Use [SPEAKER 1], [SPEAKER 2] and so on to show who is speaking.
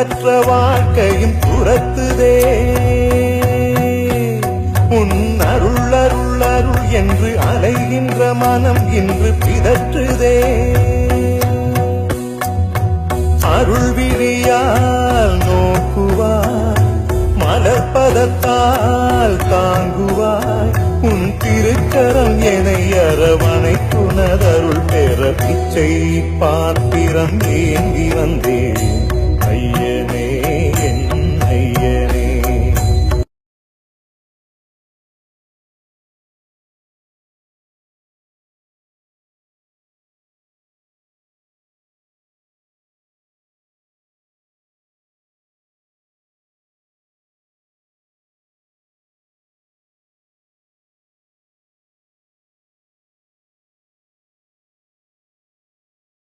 [SPEAKER 1] குணமற்ற வாழ்க்கையும் துரத்துதே. உன் அருள் அருள் அருள் என்று அலைகின்ற மனம் இன்று பிதற்றுதே. அருள் விழியால் நோக்குவார் மலர்பதத்தால் தாங்குவாய் உன் திருக்கரம் என்னை அரவணை துணதருள் பெற பிச்சை பார்த்திரம் ஏந்தி வந்தேன்.